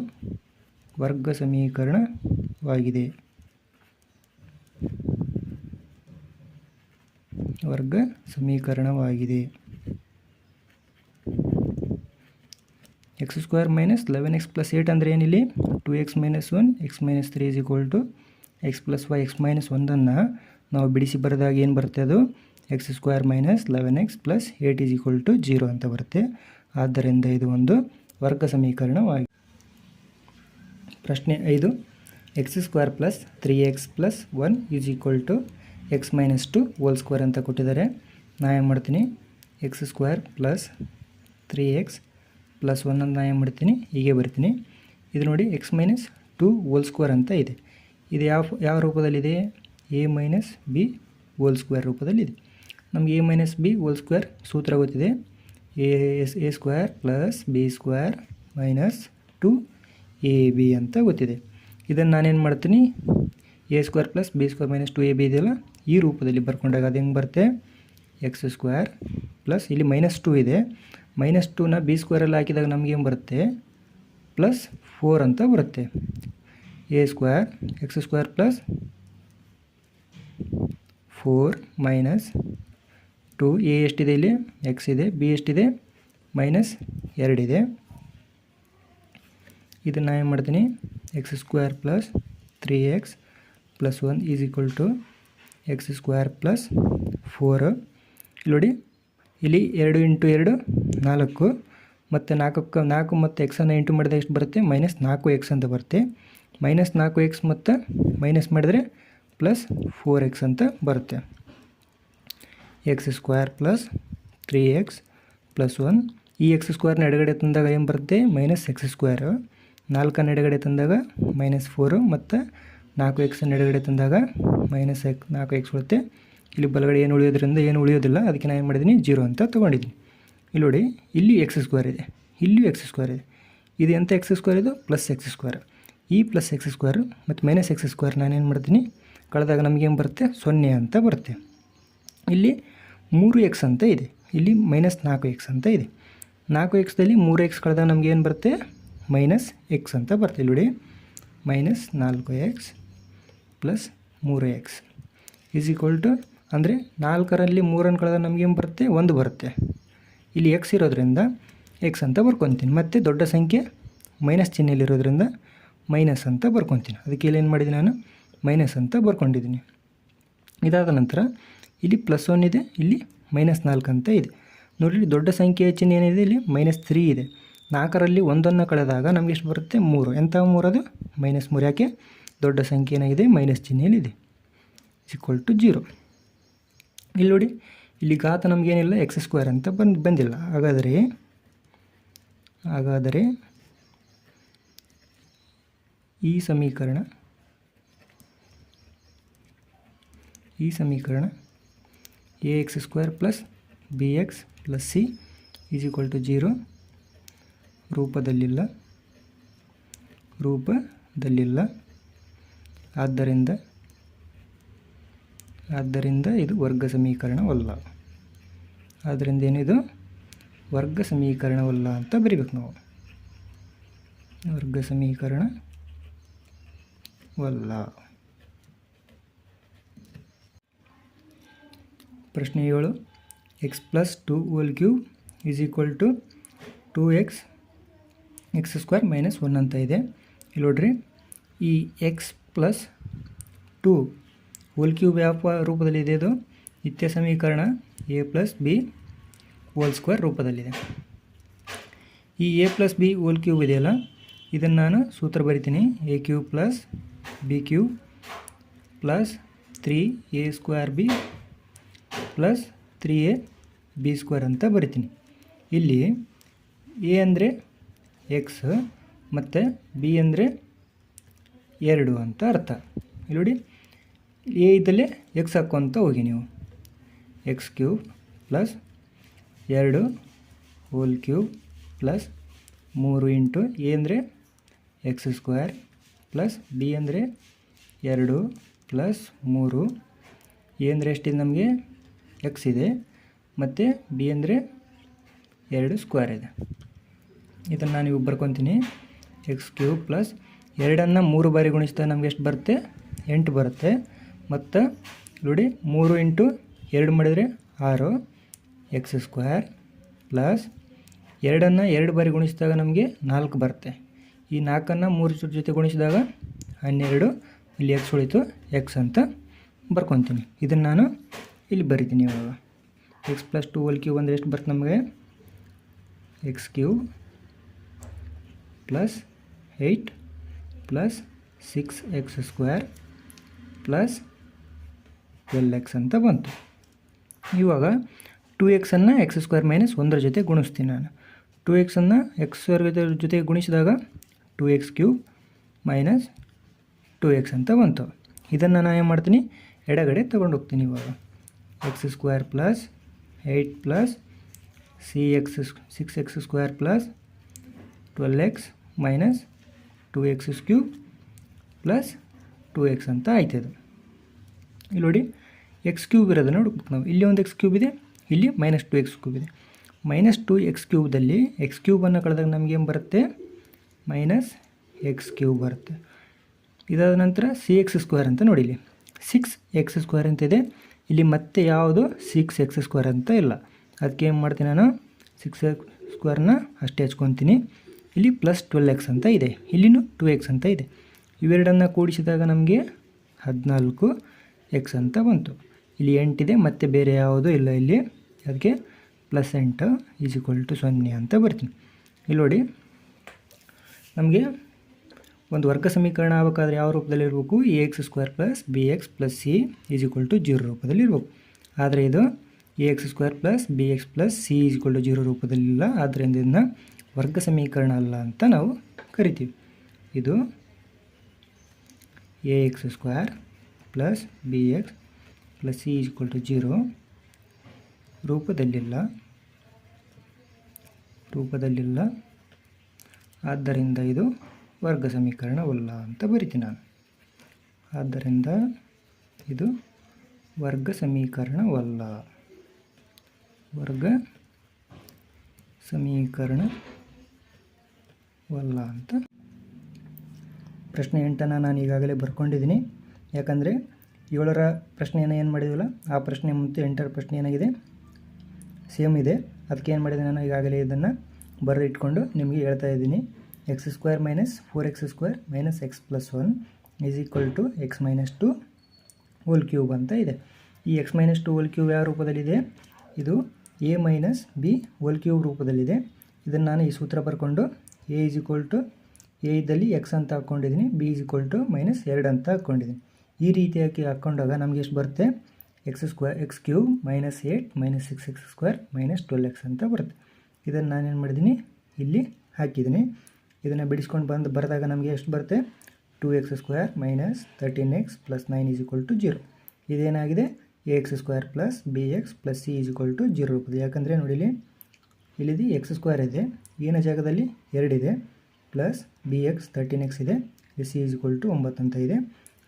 ವರ್ಗ ಸಮೀಕರಣವಾಗಿದೆ. ವರ್ಗ ಸಮೀಕರಣವಾಗಿದೆ. X squared minus eleven x plus eight ಅಂದರೆ ಏನಿಲ್ಲಿ? Two x minus one x minus three is equal to x plus y x minus ಒಂದನ್ನು ನಾವು ಬಿಡಿಸಿ ಬರೆದಾಗ ಏನು ಬರುತ್ತೆ ಅದು? X squared minus eleven x plus eight is equal to zero ಅಂತ ಬರುತ್ತೆ. ಆದ್ದರಿಂದ ಇದು ಒಂದು ವರ್ಗ ಸಮೀಕರಣವಾಗಿದೆ ಪ್ರಶ್ನೆ ಐದು. X squared plus three x plus one is equal to x minus two whole squared ಅಂತ ಕೊಟ್ಟಿದ್ದಾರೆ. ನಾ ಏನು ಮಾಡ್ತೀನಿ? X squared plus three x plus one ಅಂತ ನಾ ಏನು ಮಾಡ್ತೀನಿ? ಹೀಗೆ ಬರ್ತೀನಿ. ಇದು ನೋಡಿ x minus two whole squared ಅಂತ ಇದೆ. ಇದು ಯಾವ ಯಾವ ರೂಪದಲ್ಲಿದೆ? A minus b whole squared ರೂಪದಲ್ಲಿದೆ. ನಮಗೆ a minus b whole squared ಸೂತ್ರ ಗೊತ್ತಿದೆ. A is a squared plus b squared minus two a b ಅಂತ ಗೊತ್ತಿದೆ. ಇದನ್ನು ನಾನೇನು ಮಾಡ್ತೀನಿ? A squared plus b squared minus two a b ಇದೆಯಲ್ಲ? ಈ ರೂಪದಲ್ಲಿ ಬರ್ಕೊಂಡಾಗ ಅದು ಹೆಂಗೆ ಬರುತ್ತೆ? ಎಕ್ಸ್ ಸ್ಕ್ವೇರ್ ಪ್ಲಸ್ ಇಲ್ಲಿ ಮೈನಸ್ ಟು ಇದೆ. ಮೈನಸ್ ಟೂನ ಬಿ ಸ್ಕ್ವೇರಲ್ಲಿ ಹಾಕಿದಾಗ ನಮಗೆ ಏನು ಬರುತ್ತೆ? ಪ್ಲಸ್ ಫೋರ್ ಅಂತ ಬರುತ್ತೆ. A squared x squared plus four minus two a ಎಷ್ಟಿದೆ ಇಲ್ಲಿ? ಎಕ್ಸ್ ಇದೆ ಬಿ ಎಷ್ಟಿದೆ? ಮೈನಸ್ ಎರಡಿದೆ ಇದನ್ನು ಏನು ಮಾಡ್ತೀನಿ? X squared plus three x plus one is equal to x squared plus four. ನೋಡಿ, ಇಲ್ಲಿ ಎರಡು ಇಂಟು ಎರಡು, ನಾಲ್ಕು. ಮತ್ತು ನಾಲ್ಕಕ್ಕೆ, ನಾಲ್ಕು ಮತ್ತು ಎಕ್ಸನ್ನು ಇಂಟು ಮಾಡಿದಾಗ ಎಷ್ಟು ಬರುತ್ತೆ? ಮೈನಸ್ ನಾಲ್ಕು ಎಕ್ಸ್ ಅಂತ ಬರುತ್ತೆ. ಮೈನಸ್ ನಾಲ್ಕು ಎಕ್ಸ್ ಮತ್ತು ಮೈನಸ್ ಮಾಡಿದರೆ ಪ್ಲಸ್ ಫೋರ್ ಎಕ್ಸ್ ಅಂತ ಬರುತ್ತೆ. X squared plus three x plus one. ಈ ಎಕ್ಸ್ ಸ್ಕ್ವೇರ್ನ ಎಡಗಡೆ ತಂದಾಗ ಏನು ಬರುತ್ತೆ? Minus x squared. ನಾಲ್ಕನ್ನು ಎಡಗಡೆ ತಂದಾಗ ಮೈನಸ್ ಫೋರು ಮತ್ತು ನಾಲ್ಕು ಎಕ್ಸನ್ನು ಎಡಗಡೆ ತಂದಾಗ ಮೈನಸ್ ಎಕ್ ನಾಲ್ಕು ಎಕ್ಸ್ ಉಳುತ್ತೆ ಇಲ್ಲಿ ಬಲಗಡೆ ಏನು ಉಳಿಯೋದ್ರಿಂದ ಏನು ಉಳಿಯೋದಿಲ್ಲ. ಅದಕ್ಕೆ ನಾನು ಏನು ಮಾಡಿದ್ದೀನಿ? ಜೀರೋ ಅಂತ ತೊಗೊಂಡಿದ್ದೀನಿ. ಇಲ್ಲಿ ನೋಡಿ, ಇಲ್ಲಿ ಎಕ್ಸ್ ಸ್ಕ್ವೇರ್ ಇದೆ. ಇಲ್ಲಿಯೂ ಎಕ್ಸ್ ಸ್ಕ್ವೇರ್ ಇದೆ. ಇದು ಎಂಥ ಎಕ್ಸ್ ಸ್ಕ್ವೇರ್ ಇದು? ಪ್ಲಸ್ ಎಕ್ಸ್ ಸ್ಕ್ವೇರ್ ಈ ಪ್ಲಸ್ ಎಕ್ಸ್ ಸ್ಕ್ವೇರ್ ಮತ್ತು ಮೈನಸ್ ಎಕ್ಸ್ ಸ್ಕ್ವೇರ್ ನಾನೇನು ಮಾಡ್ತೀನಿ? ಕಳೆದಾಗ ನಮಗೇನು ಬರುತ್ತೆ? ಸೊನ್ನೆ ಅಂತ ಬರುತ್ತೆ. ಇಲ್ಲಿ ಮೂರು ಎಕ್ಸ್ ಅಂತ ಇದೆ. ಇಲ್ಲಿ ಮೈನಸ್ ನಾಲ್ಕು ಎಕ್ಸ್ ಅಂತ ಇದೆ. ನಾಲ್ಕು ಎಕ್ಸ್ದಲ್ಲಿ ಮೂರು ಎಕ್ಸ್ ಕಳೆದಾಗ ನಮಗೇನು ಬರುತ್ತೆ? ಮೈನಸ್ ಎಕ್ಸ್ ಅಂತ ಬರುತ್ತೆ. ನೋಡಿ ಮೈನಸ್ ನಾಲ್ಕು ಎಕ್ಸ್ ಪ್ಲಸ್ ಮೂರು ಎಕ್ಸ್ ಈಸ್ ಈಕ್ವಲ್ ಟು ಅಂದರೆ ನಾಲ್ಕರಲ್ಲಿ ಮೂರನ್ನು ಕಳೆದ ನಮಗೇನು ಬರುತ್ತೆ? ಒಂದು ಬರುತ್ತೆ. ಇಲ್ಲಿ ಎಕ್ಸ್ ಇರೋದ್ರಿಂದ ಎಕ್ಸ್ ಅಂತ ಬರ್ಕೊತೀನಿ. ಮತ್ತು ದೊಡ್ಡ ಸಂಖ್ಯೆ ಮೈನಸ್ ಚಿಹ್ನೆಯಲ್ಲಿರೋದ್ರಿಂದ ಮೈನಸ್ ಅಂತ ಬರ್ಕೊತೀನಿ. ಅದಕ್ಕೆ ಏನು ಮಾಡಿದ್ದೀನಿ ನಾನು? ಮೈನಸ್ ಅಂತ ಬರ್ಕೊಂಡಿದ್ದೀನಿ. ಇದಾದ ನಂತರ ಇಲ್ಲಿ ಪ್ಲಸ್ ಒನ್ ಇದೆ, ಇಲ್ಲಿ ಮೈನಸ್ ನಾಲ್ಕು ಅಂತ ಇದೆ. ನೋಡಿ ದೊಡ್ಡ ಸಂಖ್ಯೆಯ ಚಿಹ್ನೆ ಏನಿದೆ? ಇಲ್ಲಿ ಮೈನಸ್ ತ್ರೀ ಇದೆ. ನಾಲ್ಕರಲ್ಲಿ ಒಂದನ್ನು ಕಳೆದಾಗ ನಮಗೆ ಎಷ್ಟು ಬರುತ್ತೆ? ಮೂರು. ಎಂಥ ಮೂರದು ಮೈನಸ್ ಮೂರು. ಯಾಕೆ? ದೊಡ್ಡ ಸಂಖ್ಯೆ ಏನಾಗಿದೆ ಮೈನಸ್ ಚಿಹ್ನೆಯಲ್ಲಿದೆ ಈಕ್ವಲ್ ಟು ಜೀರೋ ಇಲ್ಲಿ ನೋಡಿ, ಇಲ್ಲಿ ಘಾತ ನಮಗೇನಿಲ್ಲ ಎಕ್ಸ್ ಸ್ಕ್ವೇರ್ ಅಂತ ಬಂದು, ಬಂದಿಲ್ಲ. ಹಾಗಾದರೆ ಹಾಗಾದರೆ ಈ ಸಮೀಕರಣ ಈ ಸಮೀಕರಣ a x squared plus b x plus c is equal to zero ರೂಪದಲ್ಲಿಲ್ಲ ರೂಪದಲ್ಲಿಲ್ಲ. ಆದ್ದರಿಂದ ಆದ್ದರಿಂದ ಇದು ವರ್ಗ ಸಮೀಕರಣವಲ್ಲ. ಆದ್ದರಿಂದ ಏನಿದು ವರ್ಗ ಸಮೀಕರಣವಲ್ಲ ಅಂತ ಬರಿಬೇಕು ನಾವು. ವರ್ಗ ಸಮೀಕರಣವಲ್ಲ. ಪ್ರಶ್ನೆ ಏಳು. X plus two whole cube is equal to two x x squared minus one ಅಂತ ಇದೆ. ಇಲ್ಲಿ ನೋಡ್ರಿ, ಈ x plus two whole cube ಯಾವ ರೂಪದಲ್ಲಿದೆ ಇದು ನಿತ್ಯ ಸಮೀಕರಣ a plus b whole squared ರೂಪದಲ್ಲಿದೆ. ಈ a plus b whole cube ಇದೆಯಲ್ಲ? ಇದನ್ನು ನಾನು ಸೂತ್ರ ಬರಿತೀನಿ. A cube plus b cube plus three a squared b plus three a b squared ಅಂತ ಬರಿತೀನಿ. ಇಲ್ಲಿ ಎ ಅಂದರೆ ಎಕ್ಸ್ ಮತ್ತು ಬಿ ಅಂದರೆ ಎರಡು ಅಂತ ಅರ್ಥ. ಇಲ್ಲಿ ನೋಡಿ ಎ ಇದ್ದಲ್ಲಿ ಎಕ್ಸ್ ಹಾಕ್ಕೊಂತ ಹೋಗಿ ನೀವು. ಎಕ್ಸ್ ಕ್ಯೂಬ್ ಪ್ಲಸ್ ಎರಡು ಹೋಲ್ ಕ್ಯೂಬ್ ಪ್ಲಸ್ ಮೂರು ಇಂಟು ಎ ಅಂದರೆ ಎಕ್ಸ್ ಸ್ಕ್ವೇರ್ ಪ್ಲಸ್ ಬಿ ಅಂದರೆ ಎರಡು ಪ್ಲಸ್ ಮೂರು. ಎ ಅಂದರೆ ಎಷ್ಟಿದೆ ನಮಗೆ? ಎಕ್ಸ್ ಇದೆ. ಮತ್ತು ಬಿ ಅಂದರೆ ಎರಡು ಸ್ಕ್ವೇರ್ ಇದೆ. ಇದನ್ನು ನಾನು ಬರ್ಕೊತೀನಿ. ಎಕ್ಸ್ ಕ್ಯೂಬ್ ಪ್ಲಸ್ ಎರಡನ್ನು ಮೂರು ಬಾರಿ ಗುಣಿಸಿದಾಗ ನಮ್ಗೆ ಎಷ್ಟು ಬರುತ್ತೆ? ಎಂಟು ಬರುತ್ತೆ. ಮತ್ತು ನೋಡಿ, ಮೂರು ಇಂಟು ಎರಡು ಮಾಡಿದರೆ ಆರು. ಎಕ್ಸ್ ಸ್ಕ್ವೇರ್ ಪ್ಲಸ್ ಎರಡನ್ನು ಎರಡು ಬಾರಿ ಗುಣಿಸಿದಾಗ ನಮಗೆ ನಾಲ್ಕು ಬರುತ್ತೆ. ಈ ನಾಲ್ಕನ್ನು ಮೂರು ಜೊತೆ ಗುಣಿಸಿದಾಗ ಹನ್ನೆರಡು. ಇಲ್ಲಿ ಎಕ್ಸ್ ಉಳಿತು. ಎಕ್ಸ್ ಅಂತ ಬರ್ಕೊತೀನಿ. ಇದನ್ನು ನಾನು ಇಲ್ಲಿ ಬರಿತೀನಿ ಇವಾಗ. X plus two whole cube ಅಂದರೆ ಎಷ್ಟು ಬರುತ್ತೆ ನಮಗೆ? X cube plus eight plus six x square plus twelve x ಅಂತ ಬಂತು. ಇವಾಗ ಟೂ ಎಕ್ಸನ್ನು ಎಕ್ಸ್ ಸ್ಕ್ವೇರ್ ಮೈನಸ್ ಒಂದರ ಜೊತೆ ಗುಣಿಸ್ತೀನಿ ನಾನು. ಟು ಎಕ್ಸನ್ನು ಎಕ್ಸ್ ಸ್ಕ್ವೇರ್ ಜೊತೆ ಗುಣಿಸಿದಾಗ two x cube minus two x ಅಂತ ಬಂತು. ಇದನ್ನು ನಾನು ಏನು ಮಾಡ್ತೀನಿ? ಎಡಗಡೆ ತೊಗೊಂಡು ಹೋಗ್ತೀನಿ ಇವಾಗ. X squared plus eight plus c x six x squared plus twelve x minus two x cube plus two x ಅಂತ ಆಯ್ತದೆ ಇಲ್ಲಿ ನೋಡಿ ಎಕ್ಸ್ ಕ್ಯೂಬ್ ಇರೋದನ್ನು ಹುಡುಕ್ಬೇಕು ನಾವು ಇಲ್ಲಿ ಒಂದು ಎಕ್ಸ್ ಕ್ಯೂಬ್ ಇದೆ, ಇಲ್ಲಿ ಮೈನಸ್ ಟು ಎಕ್ಸ್ ಕ್ಯೂಬ್ ಇದೆ. ಮೈನಸ್ ಟು ಎಕ್ಸ್ ಕ್ಯೂಬ್ದಲ್ಲಿ ಎಕ್ಸ್ ಕ್ಯೂಬನ್ನು ಕಳೆದಾಗ ನಮಗೆ ಏನು ಬರುತ್ತೆ? ಮೈನಸ್ ಎಕ್ಸ್ ಕ್ಯೂಬ್ ಬರುತ್ತೆ. ಇದಾದ ನಂತರ ಸಿ ಎಕ್ಸ್ ಸ್ಕ್ವೇರ್ ಅಂತ ನೋಡಿ ಇಲ್ಲಿ. ಸಿಕ್ಸ್ ಎಕ್ಸ್ ಸ್ಕ್ವೇರ್ ಅಂತ ಇದೆ. ಇಲ್ಲಿ ಮತ್ತೆ ಯಾವುದು? ಸಿಕ್ಸ್ ಎಕ್ಸ್ ಸ್ಕ್ವೇರ್ ಅಂತ ಇಲ್ಲ. ಅದಕ್ಕೆ ಏನು ಮಾಡ್ತೀನಿ ನಾನು? ಸಿಕ್ಸ್ ಎಕ್ಸ್ ಸ್ಕ್ವೇರ್ನ ಅಷ್ಟೇ ಹಚ್ಕೊತೀನಿ. ಇಲ್ಲಿ ಪ್ಲಸ್ ಟ್ವೆಲ್ ಎಕ್ಸ್ ಅಂತ ಇದೆ. ಇಲ್ಲಿನೂ ಟು ಎಕ್ಸ್ ಅಂತ ಇದೆ. ಇವೆರಡನ್ನು ಕೂಡಿಸಿದಾಗ ನಮಗೆ ಹದಿನಾಲ್ಕು ಎಕ್ಸ್ ಅಂತ ಬಂತು. ಇಲ್ಲಿ ಎಂಟಿದೆ ಮತ್ತು ಬೇರೆ ಯಾವುದೂ ಇಲ್ಲ ಇಲ್ಲಿ. ಅದಕ್ಕೆ ಪ್ಲಸ್ ಎಂಟು ಈಸ್ ಈಕ್ವಲ್ ಟು ಸೊನ್ನೆ ಅಂತ ಬರ್ತೀನಿ. ಇಲ್ಲಿ ನೋಡಿ, ನಮಗೆ ಒಂದು ವರ್ಗ ಸಮೀಕರಣ ಆಗಬೇಕಾದ್ರೆ ಯಾವ ರೂಪದಲ್ಲಿ ಇರಬೇಕು? A x squared plus b x plus c is equal to zero ರೂಪದಲ್ಲಿ ಇರಬೇಕು. ಆದರೆ ಇದು a x squared plus b x plus c is equal to zero ರೂಪದಲ್ಲಿಲ್ಲ ಆದ್ದರಿಂದ ಇದನ್ನು ವರ್ಗ ಸಮೀಕರಣ ಅಲ್ಲ ಅಂತ ನಾವು ಕರಿತೀವಿ. ಇದು a x squared plus b x plus c equal to zero ರೂಪದಲ್ಲಿಲ್ಲ. ರೂಪದಲ್ಲಿಲ್ಲ. ಆದ್ದರಿಂದ ಇದು ವರ್ಗ ಸಮೀಕರಣವಲ್ಲ ಅಂತ ಬರಿತೀನಿ ನಾನು. ಆದ್ದರಿಂದ ಇದು ವರ್ಗ ಸಮೀಕರಣವಲ್ಲ. ವರ್ಗ ಸಮೀಕರಣವಲ್ಲ ಅಂತ. ಪ್ರಶ್ನೆ ಎಂಟನ್ನು ನಾನು ಈಗಾಗಲೇ ಬರ್ಕೊಂಡಿದ್ದೀನಿ. ಯಾಕಂದರೆ ಏಳರ ಪ್ರಶ್ನೆಯನ್ನು ಏನು ಮಾಡಿದ್ವಲ್ಲ, ಆ ಪ್ರಶ್ನೆ ಮತ್ತು ಎಂಟರ ಪ್ರಶ್ನೆ ಏನಾಗಿದೆ? ಸೇಮ್ ಇದೆ. ಅದಕ್ಕೆ ಏನು ಮಾಡಿದೆ ನಾನು ಈಗಾಗಲೇ ಇದನ್ನು ಬರೆದಿಟ್ಕೊಂಡು ನಿಮಗೆ ಹೇಳ್ತಾ ಇದ್ದೀನಿ. X squared minus four x squared minus x plus one is equal to x minus two whole cube ಅಂತ ಇದೆ. ಈ x minus two whole cube ಯಾವ ರೂಪದಲ್ಲಿದೆ? ಇದು a minus b whole cube ರೂಪದಲ್ಲಿದೆ. ಇದನ್ನು ನಾನು ಈ ಸೂತ್ರ ಬರ್ಕೊಂಡು a is equal to a ಇದ್ದಲ್ಲಿ ಎಕ್ಸ್ ಅಂತ ಹಾಕ್ಕೊಂಡಿದ್ದೀನಿ b is equal to minus ಎರಡು ಅಂತ ಹಾಕ್ಕೊಂಡಿದ್ದೀನಿ. ಈ ರೀತಿಯಾಗಿ ಹಾಕ್ಕೊಂಡಾಗ ನಮಗೆ ಎಷ್ಟು ಬರುತ್ತೆ? X squared x cube minus eight minus six x squared minus twelve x ಅಂತ ಬರುತ್ತೆ. ಇದನ್ನು ನಾನೇನು ಮಾಡಿದ್ದೀನಿ? ಇಲ್ಲಿ ಹಾಕಿದ್ದೀನಿ. ಇದನ್ನು ಬಿಡಿಸ್ಕೊಂಡು ಬಂದು ಬರೆದಾಗ ನಮಗೆ ಎಷ್ಟು ಬರುತ್ತೆ? Two x squared minus thirteen x plus nine is equal to zero ಇದೇನಾಗಿದೆ? A x squared plus b x plus c is equal to zero ಯಾಕಂದರೆ ನೋಡಿಲಿ ಇಲ್ಲಿದು ಎಕ್ಸ್ ಸ್ಕ್ವೇರ್ ಇದೆ. ಏನ ಜಾಗದಲ್ಲಿ ಎರಡಿದೆ plus b x thirteen x ಇದೆ. C is equal to ಒಂಬತ್ತು ಅಂತ ಇದೆ.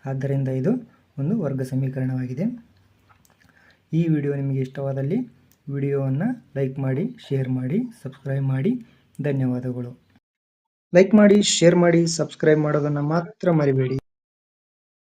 ಆದ್ದರಿಂದ ಇದು ಒಂದು ವರ್ಗ ಸಮೀಕರಣವಾಗಿದೆ. ಈ ವಿಡಿಯೋ ನಿಮಗೆ ಇಷ್ಟವಾದಲ್ಲಿ ವಿಡಿಯೋವನ್ನು ಲೈಕ್ ಮಾಡಿ ಶೇರ್ ಮಾಡಿ ಸಬ್ಸ್ಕ್ರೈಬ್ ಮಾಡಿ. ಧನ್ಯವಾದಗಳು. ಲೈಕ್ ಮಾಡಿ ಶೇರ್ ಮಾಡಿ ಸಬ್ಸ್ಕ್ರೈಬ್ ಮಾಡೋದನ್ನು ಮಾತ್ರ ಮರಿಬೇಡಿ.